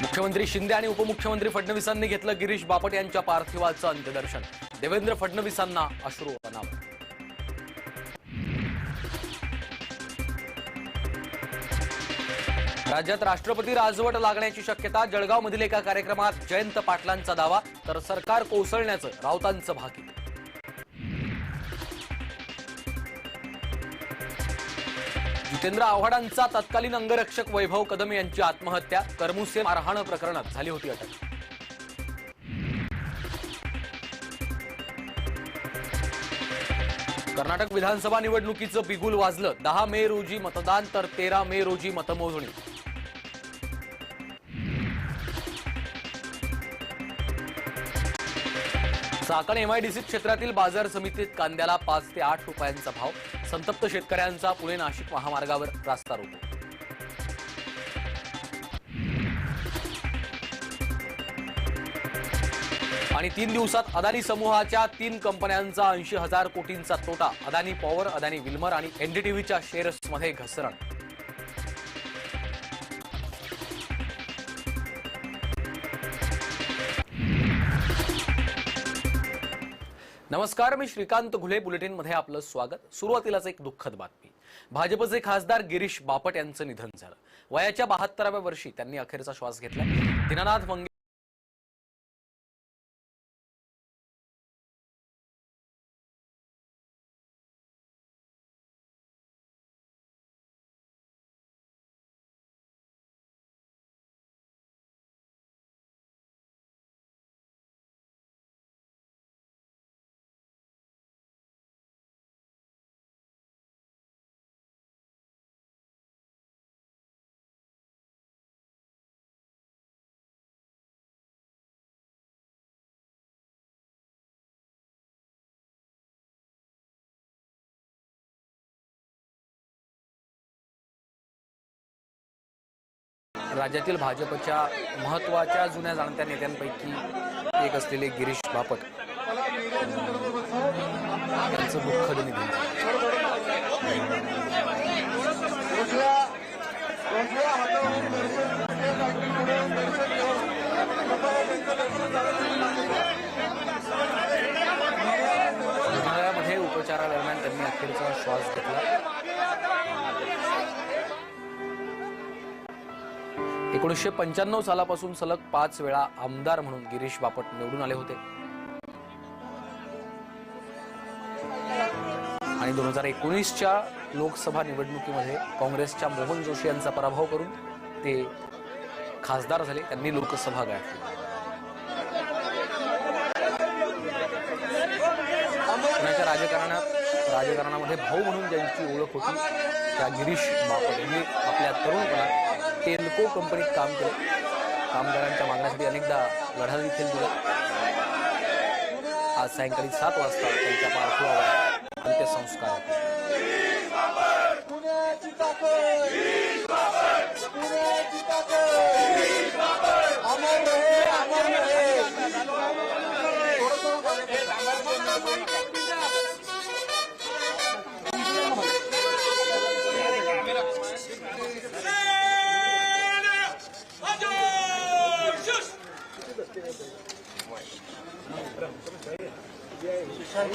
मुख्यमंत्री शिंदे आणि उपमुख्यमंत्री फडणवीसांनी घेतलं गिरीश बापट यांच्या पार्थिवाचं अंत्यदर्शन. देवेंद्र फडणवीसांना अश्रू अनावर. राज्यात राष्ट्रपती राजवट लागण्याची शक्यता जळगावमधील एका कार्यक्रमात जयंत पाटलांचा दावा तर सरकार कोसळण्याचं राऊतांचं भाकीत. जितेंद्र आव्हाडांचा तत्कालीन अंगरक्षक वैभव कदम यांची आत्महत्या करमुसे मारहाण प्रकरणात झाली होती अटक. कर्नाटक विधानसभा निवडणुकीचं बिगुल वाजलं. दहा मे रोजी मतदान तर तेरा मे रोजी मतमोजणी. चाकण एमआयडीसी क्षेत्रातील बाजार समितीत कांद्याला पाच ते आठ रुपयांचा भाव. संतप्त शेतकऱ्यांचा पुणे नाशिक महामार्गावर रास्ता रोको. आणि तीन दिवसात अदानी समूहाच्या तीन कंपन्यांचा ऐंशी हजार कोटींचा तोटा अदानी पॉवर अदानी विल्मर आणि एनडीटीव्हीच्या शेअर्समध्ये घसरण. नमस्कार मी श्रीकांत घुले. बुलेटिनमध्ये आपलं स्वागत. सुरुवातीलाच एक दुःखद बातमी. भाजपचे खासदार गिरीश बापट यांचं निधन झालं. वयाच्या बहात्तराव्या वर्षी त्यांनी अखेरचा श्वास घेतला. दीनानाथ मंगे राज्यातील भाजपच्या महत्त्वाच्या जुन्या जाणत्या नेत्यांपैकी एक असलेले गिरीश बापट. यांचं दुःखद निधन. रुग्णालयामध्ये उपचारादरम्यान त्यांनी अखेरचा श्वास घेतला. एकोणीसशे पंच्याण्णव सालापासून सलग पाच वेळा आमदार म्हणून गिरीश बापट निवडून आले होते. आणि दोन हजार एकोणीसच्या लोकसभा निवडणुकीमध्ये काँग्रेसच्या मोहन जोशी यांचा पराभव करून ते खासदार झाले त्यांनी लोकसभा गाठली पुण्याच्या राजकारणात राजकारणामध्ये भाऊ म्हणून ज्यांची ओळख होती त्या गिरीश बापट यांनी आपल्या तरुणपणात टेलको कंपनीत काम केलं. कामगारांच्या मागण्यासाठी अनेकदा लढा देखील दिला. आज सायंकाळी सात वाजता त्यांच्या पार्थिवावर अंत्यसंस्कार. होते. अमर रहे अमर रहे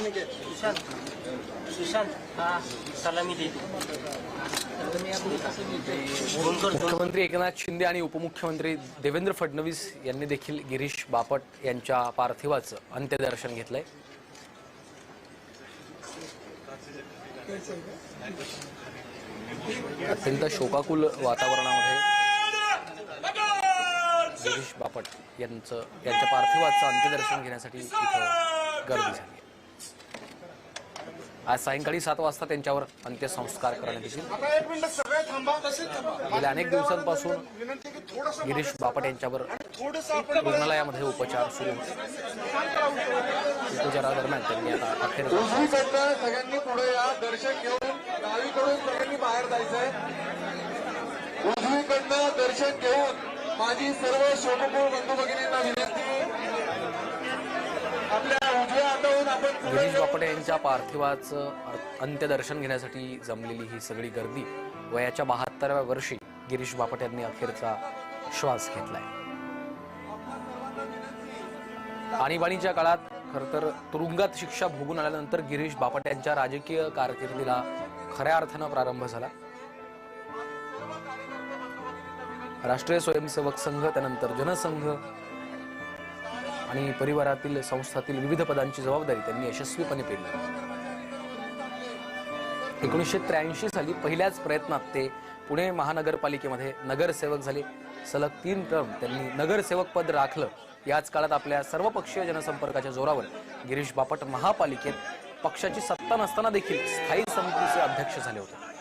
सुशांत. सुशांत हा सलामी मुख्यमंत्री एकनाथ शिंदे आणि उपमुख्यमंत्री देवेंद्र फडणवीस यांनी देखील गिरीश बापट यांच्या पार्थिवाचं अंत्यदर्शन घेतलंय. अत्यंत शोकाकुल वातावरणामध्ये गिरीश बापट यांचं यांच्या पार्थिवाचं अंत्यदर्शन घेण्यासाठी इथं गर्दी झाली आज सायंकाळी सात वाजता त्यांच्यावर अंत्यसंस्कार करण्यात येतील. गेल्या अनेक दिवसांपासून गिरीश बापट यांच्यावर रुग्णालयामध्ये उपचार सुरू होते उपचारादरम्यान त्यांनी आता अखेर सगळ्यांनी पुढे या. दर्शन घेऊन डावीकडून सगळ्यांनी बाहेर जायचंय. उजवीकडनं दर्शन घेऊन माझी सर्व शोकपूर बंधू भगिनींना विनंती आपल्या उजव्या गिरीश बापटे यांच्या पार्थिवाचं अंत्यदर्शन घेण्यासाठी जमलेली ही सगळी गर्दी वयाच्या बहात्तराव्या वर्षी गिरीश बापट यांनी अखेरचा श्वास घेतलाय. आणीबाणीच्या काळात खरं तर तुरुंगात शिक्षा भोगून आल्यानंतर गिरीश बापट यांच्या राजकीय कारकिर्दीला खऱ्या अर्थानं प्रारंभ झाला. राष्ट्रीय स्वयंसेवक संघ त्यानंतर जनसंघ आणि परिवारातील संस्थातील विविध पदांची जबाबदारी त्यांनी यशस्वीपणे पेरली एकोणीसशे त्र्याऐंशी साली पहिल्याच प्रयत्नात ते पुणे महानगरपालिकेमध्ये नगरसेवक झाले. सलग तीन टर्म त्यांनी नगरसेवक पद राखलं. याच काळात आपल्या सर्वपक्षीय जनसंपर्काच्या जोरावर गिरीश बापट महापालिकेत पक्षाची सत्ता नसताना देखील स्थायी समितीचे अध्यक्ष झाले होते.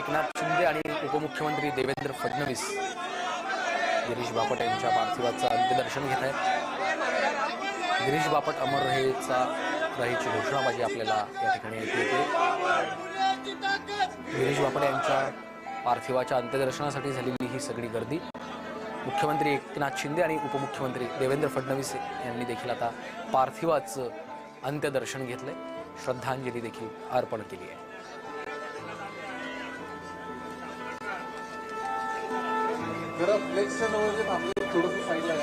एकनाथ शिंदे आणि उपमुख्यमंत्री देवेंद्र फडणवीस गिरीश बापट यांच्या पार्थिवाचं अंत्यदर्शन घेत आहेत. गिरीश बापट अमर रहेचा रहेची घोषणाबाजी आपल्याला या ठिकाणी ऐकू येते गिरीश बापट यांच्या पार्थिवाच्या अंत्यदर्शनासाठी झालेली ही सगळी गर्दी. मुख्यमंत्री एकनाथ शिंदे आणि उपमुख्यमंत्री देवेंद्र फडणवीस यांनी देखील आता पार्थिवाचं अंत्यदर्शन घेतलंय. श्रद्धांजली देखील अर्पण केली आहे. जरा फ्लेक्सच्या जे थांबले थोडंसं साईडला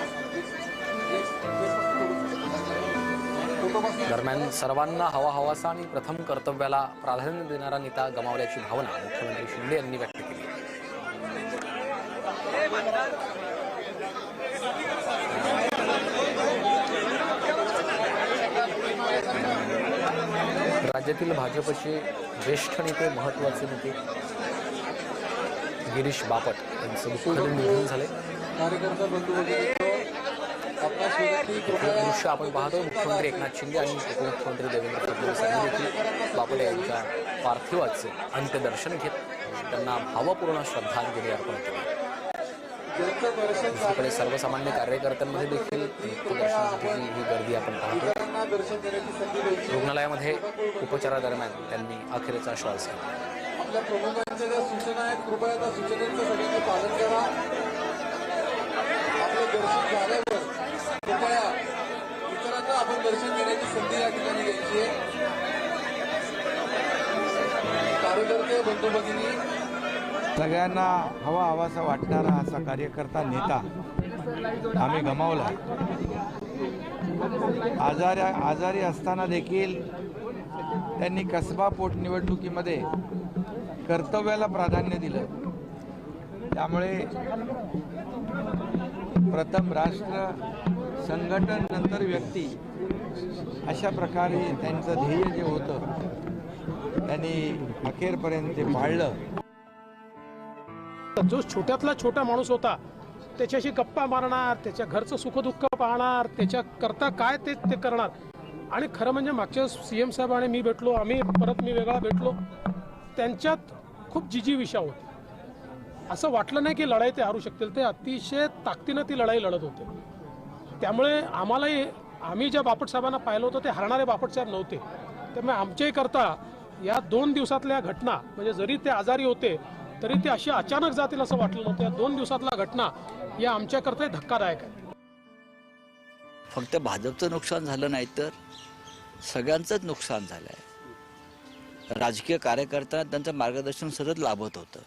दरम्यान सर्वांना हवा हवासा आणि प्रथम कर्तव्याला प्राधान्य देणारा नेता गमावल्याची भावना मुख्यमंत्री शिंदे यांनी व्यक्त केली. राज्यातील भाजपचे ज्येष्ठ नेते महत्त्वाचे नेते गिरीश बापट यांचं दुःखद निधन झाले दृश्य आपण पाहतो. मुख्यमंत्री एकनाथ शिंदे आणि उपमुख्यमंत्री देवेंद्र फडणवीस यांनी देखील बापटे यांच्या पार्थिवाचे अंत्यदर्शन घेत त्यांना भावपूर्ण श्रद्धांजली अर्पण केली. दुसरीकडे सर्वसामान्य कार्यकर्त्यांमध्ये देखील अंत्यदर्शनासाठी ही गर्दी आपण पाहतो. रुग्णालयामध्ये उपचारादरम्यान त्यांनी अखेरचा श्वास घेतला. आपल्या प्रमुखांच्या ज्या सूचना आहेत कृपया त्या सूचनांचं सगळ्यांनी पालन करा. आपलं दर्शन झाल्यावर कृपया इतरांना आपण दर्शन घेण्याची संधी या ठिकाणी घ्यायची आहे. कार्यकर्ते बंधू भगिनी सगळ्यांना हवा हवासा वाटणारा असा कार्यकर्ता नेता आम्ही गमावला. आजारी आजारी असताना देखील त्यांनी कसबा पोटनिवडणुकीमध्ये कर्तव्याला प्राधान्य दिलं. त्यामुळे प्रथम राष्ट्र संघटन नंतर व्यक्ती अशा प्रकारे त्यांचं ध्येय जे होतं त्यांनी अखेरपर्यंत ते पाळलं. जो छोट्यातला छोटा माणूस होता त्याच्याशी गप्पा मारणार त्याच्या घरचं सुखदुःख पाहणार त्याच्या करता काय ते ते करणार. आणि खरं म्हणजे मागच्या सी एम साहेब आणि मी भेटलो आम्ही परत मी वेगळा भेटलो. त्यांच्यात खूप जिजीविषा होती. असं वाटलं नाही की लढाई ते हारू शकतील. ते अतिशय ताकदीनं ती लढाई लढत होते. त्यामुळे आम्हालाही आम्ही ज्या बापटसाहेबांना पाहिलं होतं ते हरणारे बापटसाहेब नव्हते. त्यामुळे आमच्याही करता या दोन दिवसातल्या घटना म्हणजे जरी ते आजारी होते तरी ते अशी अचानक जातील असं वाटलं नव्हतं. या दोन दिवसातल्या घटना या आमच्याकरता धक्कादायक आहे फक्त भाजपचं नुकसान झालं नाही तर सगळ्यांचंच नुकसान झालं आहे राजकीय कार्यकर्त्यांना त्यांचं मार्गदर्शन सतत लाभत होतं.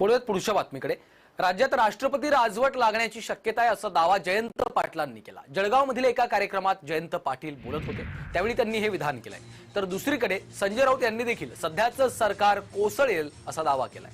वळूयात पुढच्या बातमीकडे. राज्यात राष्ट्रपती राजवट लागण्याची शक्यता आहे असा दावा जयंत पाटलांनी केला. जळगावमधील एका कार्यक्रमात जयंत पाटील बोलत होते. त्यावेळी त्यांनी हे विधान केलंय. तर दुसरीकडे संजय राऊत यांनी देखील सध्याचं सरकार कोसळेल असा दावा केलाय.